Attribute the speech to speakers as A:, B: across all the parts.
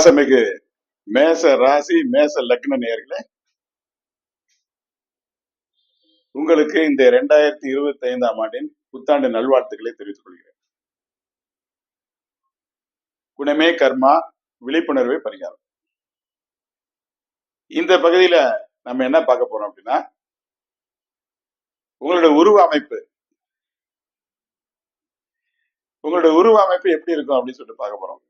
A: பாசமிகு மேச ராசி மேச லக்ன நேர்களே உங்களுக்கு இந்த இரண்டாயிரத்தி இருபத்தி ஐந்தாம் ஆண்டின் புத்தாண்டு நல்வாழ்த்துக்களை தெரிவித்துக் கொள்கிறேன். குணமே கர்மா விழிப்புணர்வே பரிகாரம். இந்த பகுதியில நம்ம என்ன பார்க்க போறோம் அப்படின்னா உங்களுடைய உருவ அமைப்பு. உங்களுடைய உருவ அமைப்பு எப்படி இருக்கும் அப்படின்னு சொல்லிட்டு பார்க்க போறோம்.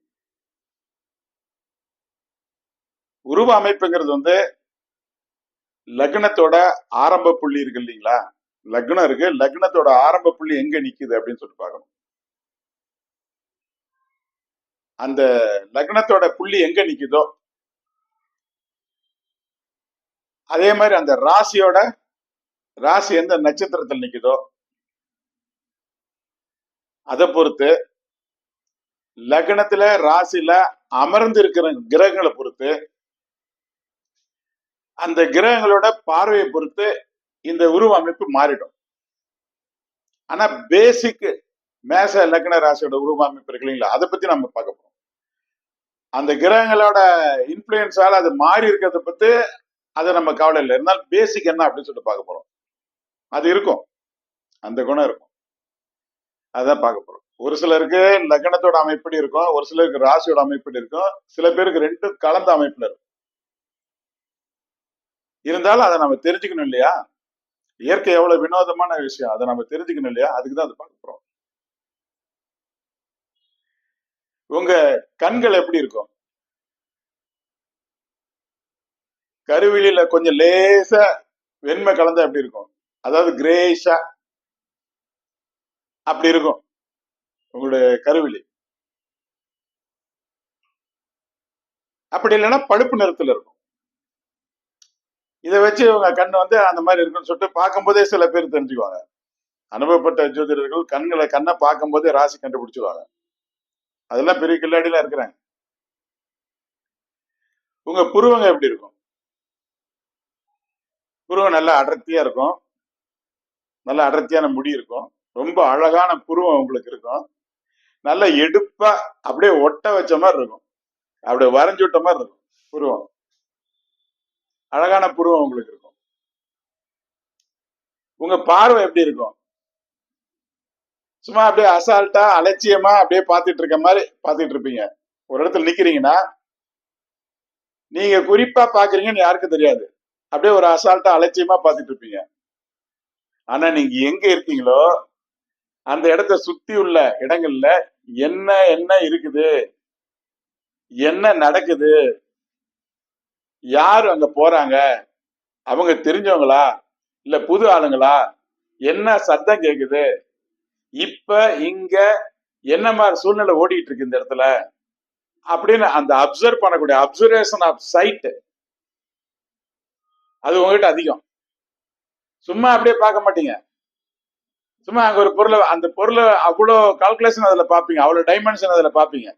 A: உருவ அமைப்புங்கிறது வந்து லக்னத்தோட ஆரம்ப புள்ளி இருக்கு இல்லைங்களா? லக்னம் இருக்கு. லக்னத்தோட ஆரம்ப புள்ளி எங்க நிக்குது அப்படின்னு சொல்லிட்டு பார்க்கணும். அந்த லக்னத்தோட புள்ளி எங்க நிக்குதோ? அதே மாதிரி அந்த ராசியோட ராசி எந்த நட்சத்திரத்தில் நிக்குதோ? அதை பொறுத்து லக்னத்துல ராசியில அமர்ந்து இருக்கிற கிரகங்களை பொறுத்து அந்த கிரகங்களோட பார்வையை பொறுத்து இந்த உருவ அமைப்பு மாறிடும். ஆனா பேசிக் மேச லக்ன ராசியோட உருவ அமைப்பு இருக்கு இல்லைங்களா? அதை பத்தி நம்ம பார்க்க போறோம். அந்த கிரகங்களோட இன்ஃபுளுன்ஸால அது மாறி இருக்கிறத பத்தி அதை நம்ம கவலை இல்லை. இருந்தாலும் பேசிக் என்ன அப்படின்னு சொல்லிட்டு பார்க்க போறோம். அது இருக்கும். அந்த குணம் இருக்கும். அதான் பார்க்க போறோம். ஒரு சிலருக்கு லக்னத்தோட அமைப்படி இருக்கும். ஒரு சிலருக்கு ராசியோட அமைப்படி இருக்கும். சில பேருக்கு ரெண்டும் கலந்த அமைப்புல இருக்கும். இருந்தாலும் அதை நம்ம தெரிஞ்சுக்கணும் இல்லையா? இயற்கை எவ்வளவு வினோதமான விஷயம். அதை நம்ம தெரிஞ்சுக்கணும் இல்லையா? அதுக்கு தான் அதை பார்க்க போறோம். உங்க கண்கள் எப்படி இருக்கும்? கருவிழியில கொஞ்சம் லேசா வெண்மை கலந்தா எப்படி இருக்கும்? அதாவது கிரேஷா அப்படி இருக்கும். உங்களுடைய கருவிழி. அப்படி இல்லைன்னா பழுப்பு நிறத்துல இருக்கும். இதை வச்சு இவங்க கண் வந்து அந்த மாதிரி இருக்குன்னு சொல்லிட்டு பார்க்கும்போதே சில பேர் தெரிஞ்சுக்குவாங்க. அனுபவப்பட்ட ஜோதிடர்கள் கண்களை கண்ணை பார்க்கும்போதே ராசி கண்டுபிடிச்சிருவாங்க. அதெல்லாம் பெரிய கில்லாடிலாம் இருக்கிறாங்க. உங்க புருவங்க எப்படி இருக்கும்? புருவம் நல்லா அடர்த்தியா இருக்கும். நல்ல அடர்த்தியான முடி இருக்கும். ரொம்ப அழகான புருவம் உங்களுக்கு இருக்கும். நல்ல எடுப்பா அப்படியே ஒட்ட வச்ச மாதிரி இருக்கும். அப்படியே வரைஞ்சு விட்ட மாதிரி இருக்கும் புருவம். அழகான புருவம் உங்களுக்கு இருக்கும். உங்க பார்வை எப்படி இருக்கும்? சும்மா அப்படியே அசால்ட்டா அலட்சியமா அப்படியே பார்த்துட்டு இருக்க மாதிரி பார்த்துட்டு இருப்பீங்க. ஒரு இடத்துல நிக்கிறீங்கன்னா நீங்க குறிப்பா பாக்குறீங்கன்னு யாருக்கும் தெரியாது. அப்படியே ஒரு அசால்ட்டா அலட்சியமா பார்த்துட்டு இருப்பீங்க. ஆனா நீங்க எங்க இருக்கீங்களோ அந்த இடத்த சுத்தி உள்ள இடங்கள்ல என்ன என்ன இருக்குது? என்ன நடக்குது? யார் அங்க போறாங்க? அவங்க தெரிஞ்சவங்களா? இல்ல புது ஆளுங்களா? என்ன சத்தம் கேக்குது? இப்ப இங்க என்ன மாதிரி சூழ்நிலை ஓடிட்டு இருக்கு இந்த இடத்துல? அப்படின்னு அந்த அப்சர்வ் பண்ணக்கூடிய அப்சர்வேஷன் ஆஃப் சைட் அது உங்ககிட்ட அதிகம். சும்மா அப்படியே பார்க்க மாட்டீங்க. சும்மா அங்க ஒரு பொருளை அந்த பொருளை அவ்வளோ கால்குலேஷன் அதுல பாப்பீங்க அவ்வளோ டைமென்ஷன் அதுல பாப்பீங்க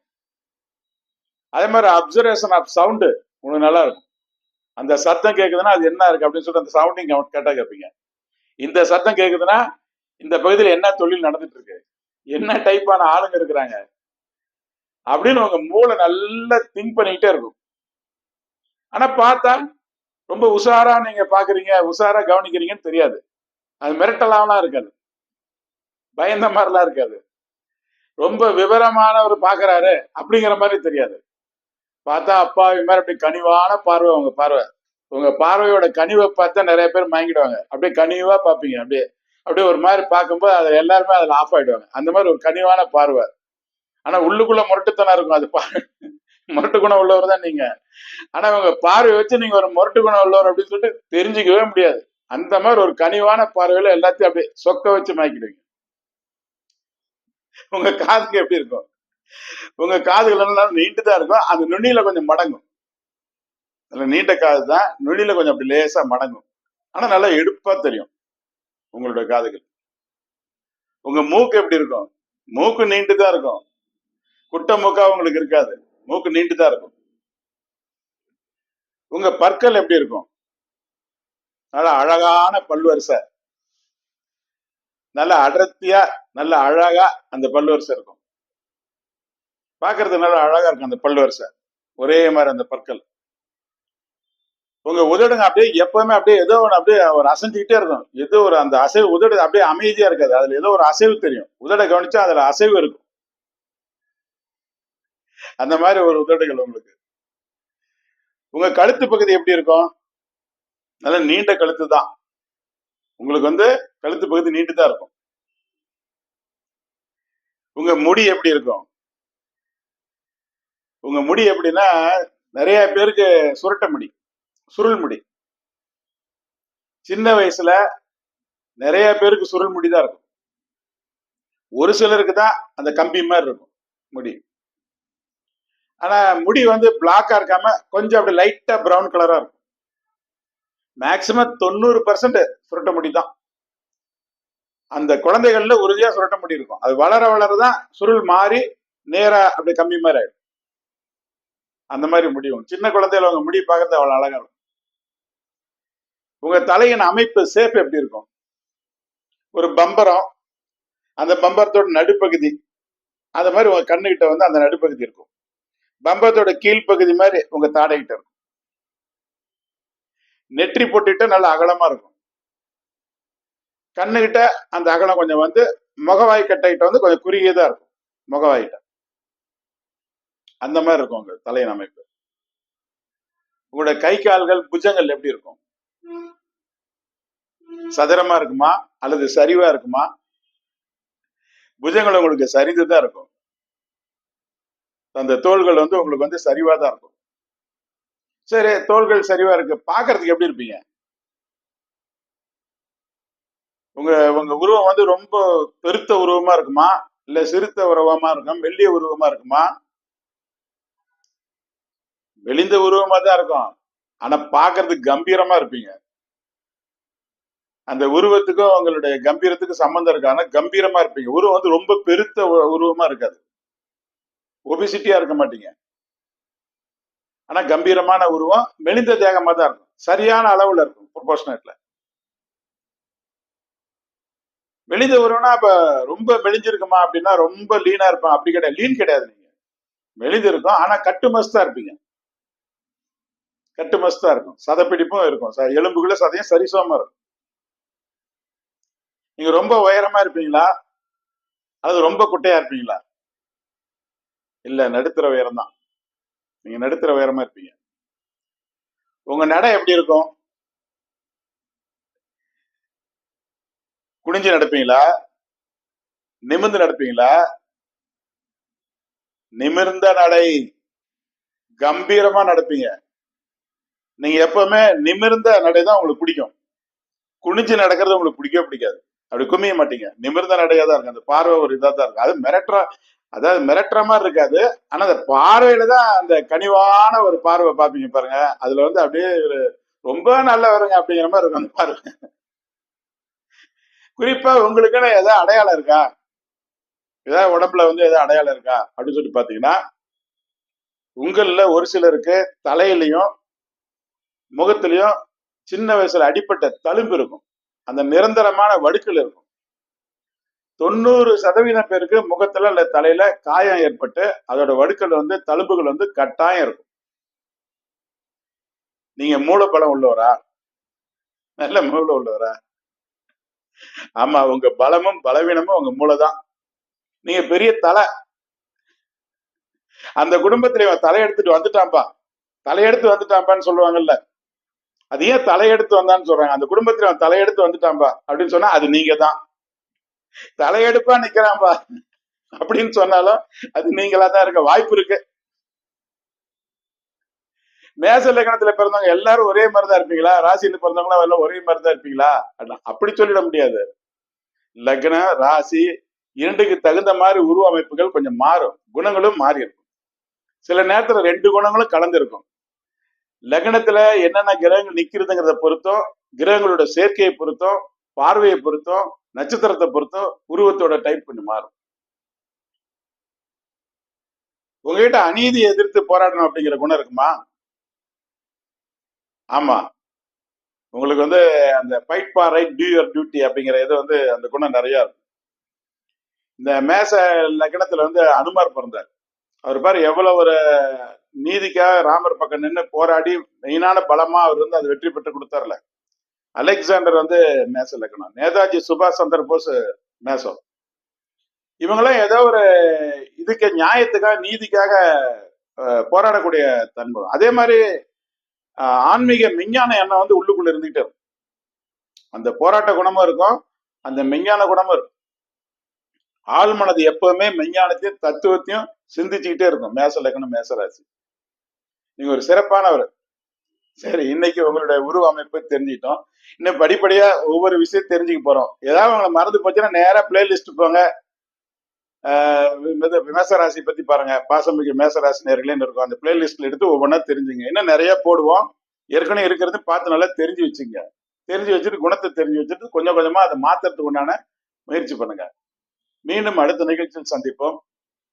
A: அதே மாதிரி அப்சர்வேஷன் ஆஃப் சவுண்டு உங்களுக்கு நல்லா இருக்கும். அந்த சத்தம் கேக்குதுன்னா அது என்ன இருக்கு அப்படின்னு சொல்லிட்டு அந்த சவுண்டிங் கேட்டா கேட்பீங்க. இந்த சத்தம் கேக்குதுன்னா இந்த பகுதியில் என்ன தொழில் நடந்துட்டு இருக்கு? என்ன டைப்பான ஆளுங்க இருக்கிறாங்க? அப்படின்னு உங்க மூளை நல்லா திங்க் பண்ணிக்கிட்டே இருக்கும். ஆனா பார்த்தா ரொம்ப உஷாரா நீங்க பாக்குறீங்க உஷாரா கவனிக்கிறீங்கன்னு தெரியாது. அது மிரட்டலாம்லாம் இருக்காது. பயந்த மாதிரிலாம் இருக்காது. ரொம்ப விவரமானவர் பாக்குறாரு அப்படிங்கிற மாதிரி தெரியாது. பார்த்தா அப்பா மாதிரி அப்படி கனிவான பார்வை உங்க பார்வை. உங்க பார்வையோட கனிவை பார்த்தா நிறைய பேர் மயங்கிடுவாங்க. அப்படியே கனிவா பார்ப்பீங்க. அப்படியே அப்படியே ஒரு மாதிரி பார்க்கும்போது அதை எல்லாருமே அதில் ஆஃப் ஆயிடுவாங்க. அந்த மாதிரி ஒரு கனிவான பார்வை. ஆனா உள்ளுக்குள்ள முரட்டுத்தனம் இருக்கும். அது பா முரட்டு குணம் உள்ளவர் தான் நீங்க. ஆனா உங்க பார்வை வச்சு நீங்க ஒரு முரட்டு குணம் உள்ளவர் அப்படின்னு சொல்லிட்டு தெரிஞ்சுக்கவே முடியாது. அந்த மாதிரி ஒரு கனிவான பார்வையில எல்லாத்தையும் அப்படியே சொக்க வச்சு மாய்க்கிடுவீங்க. உங்க காதுக்கு எப்படி இருக்கும்? உங்க காதுகள் எல்லாம் நீண்டு தான் இருக்கும். அந்த நுனியில கொஞ்சம் மடங்கும். அதுல நீண்ட காது தான். நுனியில கொஞ்சம் அப்படி லேசா மடங்கும். ஆனா நல்லா எடுப்பா தெரியும் உங்களுடைய காதுகள். உங்க மூக்கு எப்படி இருக்கும்? மூக்கு நீண்டு தான் இருக்கும். குட்ட மூக்கா உங்களுக்கு இருக்காது. மூக்கு நீண்டு தான் இருக்கும். உங்க பற்கள் எப்படி இருக்கும்? நல்ல அழகான பல்வரிசை. நல்ல அடர்த்தியா நல்ல அழகா அந்த பல்வரிசை இருக்கும். பார்க்கிறது நல்லா அழகா இருக்கும் அந்த பல்வரிசை. ஒரே மாதிரி அந்த பற்கள். உங்க உதடுங்க அப்படியே எப்பவுமே அப்படியே ஏதோ ஒன்று அப்படியே ஒரு அசைஞ்சுக்கிட்டே இருக்கும். ஏதோ ஒரு அந்த அசைவு உதடு அப்படியே அமைதியா இருக்காது. அதுல ஏதோ ஒரு அசைவு தெரியும். உதடை கவனிச்சா அதுல அசைவு இருக்கும். அந்த மாதிரி ஒரு உதடுகள் உங்களுக்கு. உங்க கழுத்து பகுதி எப்படி இருக்கும்? நல்ல நீண்ட கழுத்து தான். உங்களுக்கு வந்து கழுத்து பகுதி நீண்டு தான் இருக்கும். உங்க முடி எப்படி இருக்கும்? உங்க முடி எப்படின்னா நிறைய பேருக்கு சுருட்ட முடி சுருள் முடி. சின்ன வயசுல நிறைய பேருக்கு சுருள் முடி தான் இருக்கும். ஒரு சிலருக்கு தான் அந்த கம்பி மாதிரி இருக்கும் முடி. ஆனா முடி வந்து பிளாக்கா இருக்காம கொஞ்சம் அப்படி லைட்டா ப்ரௌன் கலரா இருக்கும். மேக்சிமம் தொண்ணூறு பர்சன்ட் சுருட்ட முடி தான். அந்த குழந்தைகள்ல உறுதியா சுருட்ட முடி இருக்கும். அது வளர வளரதான் சுருள் மாறி நேரா அப்படி கம்பி மாதிரி ஆயிடும். அந்த மாதிரி முடியும். சின்ன குழந்தையில உங்க முடி பார்க்கறது அவ்வளவு அழகா இருக்கும். உங்க தலையின் அமைப்பு சேப் எப்படி இருக்கும்? ஒரு பம்பரம் அந்த பம்பரத்தோட நடுப்பகுதி அந்த மாதிரி உங்க கண்ணுகிட்ட வந்து அந்த நடுப்பகுதி இருக்கும். பம்பரத்தோட கீழ்ப்பகுதி மாதிரி உங்க தாடைகிட்ட இருக்கும். நெற்றி போட்டுட்டு நல்ல அகலமா இருக்கும். கண்ணுகிட்ட அந்த அகலம் கொஞ்சம் வந்து முகவாய் கட்டைகிட்ட வந்து கொஞ்சம் குறுகியதா இருக்கும். முகவாய்கிட்ட. அந்த மாதிரி இருக்கும் உங்க தலையின் அமைப்பு உங்களோட கை கால்கள் புஜங்கள் எப்படி இருக்கும்? சதுரமா இருக்குமா? அல்லது சரிவா இருக்குமா? புஜங்கள் உங்களுக்கு சரிந்து தான் இருக்கும். அந்த தோள்கள் வந்து உங்களுக்கு வந்து சரிவா தான் இருக்கும். சரி தோள்கள் சரிவா இருக்கு. பாக்குறதுக்கு எப்படி இருப்பீங்க? உங்க உங்க உருவம் வந்து ரொம்ப பெருத்த உருவமா இருக்குமா? இல்ல சிறுத்த உருவமா இருக்கும் மெல்லிய உருவமா இருக்குமா? மெலிந்த உருவமா தான் இருக்கும். ஆனா பாக்குறதுக்கு கம்பீரமா இருப்பீங்க. அந்த உருவத்துக்கும் உங்களுடைய கம்பீரத்துக்கும் சம்பந்தம் இருக்கு. ஆனா கம்பீரமா இருப்பீங்க. உருவம் வந்து ரொம்ப பெருத்த உ- உருவமா இருக்காது. ஒபிசிட்டியா இருக்க மாட்டீங்க. ஆனா கம்பீரமான உருவம் மெலிந்த தேகமா தான் இருக்கும். சரியான அளவுல இருக்கும் ப்ரொபோஷனேட்ல மெலிந்த உருவம்னா இப்ப ரொம்ப மெலிஞ்சிருக்குமா அப்படின்னா ரொம்ப லீனா இருப்பான் அப்படி கிடையாது. லீன் கிடையாது நீங்க. மெலிந்து இருக்கும். ஆனா கட்டு மஸ்தா இருப்பீங்க. கட்டு மஸ்தா இருக்கும். சதப்பிடிப்பும் இருக்கும். ச- எலும்புக்குள்ள சதையும் சரிசமமா இருக்கும். நீங்க ரொம்ப உயரமா இருப்பீங்களா? அது ரொம்ப குட்டையா இருப்பீங்களா? இல்ல நடுத்தர உயரம் தான் நீங்க நடுத்தர உயரமா இருப்பீங்க. உங்க நடை எப்படி இருக்கும்? குனிஞ்சு நடப்பீங்களா? நிமிர்ந்து நடப்பீங்களா? நிமிர்ந்த நடை கம்பீரமா நடப்பீங்க. நீங்க எப்பவுமே நிமிர்ந்த நடை தான் உங்களுக்கு பிடிக்கும். குனிஞ்சு நடக்கிறது உங்களுக்கு பிடிக்கவே பிடிக்காது. அப்படி குமிய மாட்டீங்க. நிமிர்ந்த நடையா தான் இருக்கும். அந்த பார்வை ஒரு இதா தான் இருக்கும். அது மிரட்டுற அதாவது மிரட்டுற மாதிரி இருக்காது. ஆனா அந்த பார்வையில தான் அந்த கனிவான ஒரு பார்வை பாப்பீங்க பாருங்க. அதுல வந்து அப்படியே ஒரு ரொம்ப நல்லவருங்க அப்படிங்கிற மாதிரி இருக்கும் அந்த பார்வை. குறிப்பா உங்களுக்குன்னு ஏதாவது அடையாளம் இருக்கா? ஏதாவது உடம்புல வந்து ஏதாவது அடையாளம் இருக்கா? அப்படின்னு சொல்லி பாத்தீங்கன்னா உங்களில் ஒரு சிலருக்கு தலையிலையும் முகத்திலையும் சின்ன வயசுல அடிப்பட்ட தழும்பு இருக்கும். அந்த நிரந்தரமான வடுக்கள் இருக்கும். தொண்ணூறு சதவீதம் பேருக்கு முகத்துல இல்ல தலையில காயம் ஏற்பட்டு அதோட வடுக்கள் வந்து தழும்புகள் வந்து கட்டாயம் இருக்கும். நீங்க மூளைப்பலம் உள்ளவரா? நல்ல மூளை உள்ளவரா? ஆமா உங்க பலமும் பலவீனமும் உங்க மூளைதான். நீங்க பெரிய தலை. அந்த குடும்பத்துல இவன் தலையெடுத்துட்டு வந்துட்டான்பா தலையெடுத்து வந்துட்டான்பான்னு சொல்லுவாங்கல்ல. அது ஏன் தலையெடுத்து வந்தான்னு சொல்றாங்க. அந்த குடும்பத்துல அவன் தலையெடுத்து வந்துட்டான்பா அப்படின்னு சொன்னா அது நீங்க தான் தலையெடுப்பா நிக்கிறான்பா அப்படின்னு சொன்னாலும் அது நீங்களா தான் இருக்க வாய்ப்பு இருக்கு. மேச லக்கணத்துல பிறந்தவங்க எல்லாரும் ஒரே மாதிரிதான் இருப்பீங்களா? ராசியில பிறந்தவங்களா எல்லாம் ஒரே மாதிரிதான் இருப்பீங்களா? அப்படி சொல்லிட முடியாது. லக்னம் ராசி இரண்டுக்கு தகுந்த மாதிரி உருவ அமைப்புகள் கொஞ்சம் மாறும். குணங்களும் மாறி இருக்கும். சில நேரத்துல ரெண்டு குணங்களும் கலந்து இருக்கும் லக்னத்துல என்னென்ன கிரகங்கள் நிக்கிறதுங்கிறத பொறுத்தும் கிரகங்களோட சேர்க்கையை பொறுத்தும் பார்வையை பொறுத்தும் நட்சத்திரத்தை பொறுத்தும் உருவத்தோட டைப் கொஞ்சம் மாறும். உங்ககிட்ட அநீதி எதிர்த்து போராடணும் அப்படிங்கிற குணம் இருக்குமா? ஆமா. உங்களுக்கு வந்து அந்த fight for right to your duty அப்படிங்கிற இது வந்து அந்த குணம் நிறைய இருக்கும். இந்த மேச லக்னத்துல வந்து அனுமார் பிறந்தார். அவர் பாரு எவ்வளவு ஒரு நீதிக்காக ராமர் பக்கம் நின்று போராடி மெயினான பலமா அவர் வந்து அதை வெற்றி பெற்று கொடுத்தார்ல. அலெக்சாண்டர் வந்து மேச இலக்கணம் நேதாஜி சுபாஷ் சந்திர போஸ் மேசம் இவங்கெல்லாம் ஏதோ ஒரு இதுக்கு நியாயத்துக்காக நீதிக்காக போராடக்கூடிய தன்மை. அதே மாதிரி ஆன்மீக விஞ்ஞான எண்ணம் வந்து உள்ளுக்குள்ள இருந்துகிட்டே இருக்கும். அந்த போராட்ட குணமும் இருக்கும். அந்த மெஞ்ஞான குணமும் இருக்கும். ஆழ்மனது எப்பவுமே மெஞ்ஞானத்தையும் தத்துவத்தையும் சிந்திச்சுக்கிட்டே இருக்கும். மேச லக்கணம் மேசராசி நீங்க ஒரு சிறப்பானவர். சரி இன்னைக்கு உங்களுடைய உருவ அமைப்பு தெரிஞ்சுக்கிட்டோம். இன்னும் படிப்படியா ஒவ்வொரு விஷயம் தெரிஞ்சுக்க போறோம். ஏதாவது உங்களை மறந்து போச்சுன்னா நேரா பிளேலிஸ்ட் போங்க. மேசராசி பத்தி பாருங்க. பாசமிகு மேசராசி நேர்களேன்னு இருக்கும். அந்த பிளேலிஸ்ட்ல எடுத்து ஒவ்வொன்றா தெரிஞ்சுங்க. இன்னும் நிறைய போடுவோம். ஏற்கனவே இருக்கிறது பார்த்து நல்லா தெரிஞ்சு வச்சுங்க. தெரிஞ்சு வச்சுட்டு குணத்தை தெரிஞ்சு வச்சுட்டு கொஞ்சம் கொஞ்சமா அதை மாத்துறதுக்கு உண்டான முயற்சி பண்ணுங்க. மீண்டும் அடுத்த நிகழ்ச்சியில் சந்திப்போம்.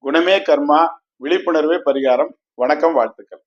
A: குணமே கர்மா விழிப்புணர்வே பரிகாரம். வணக்கம் வாழ்த்துக்கள்.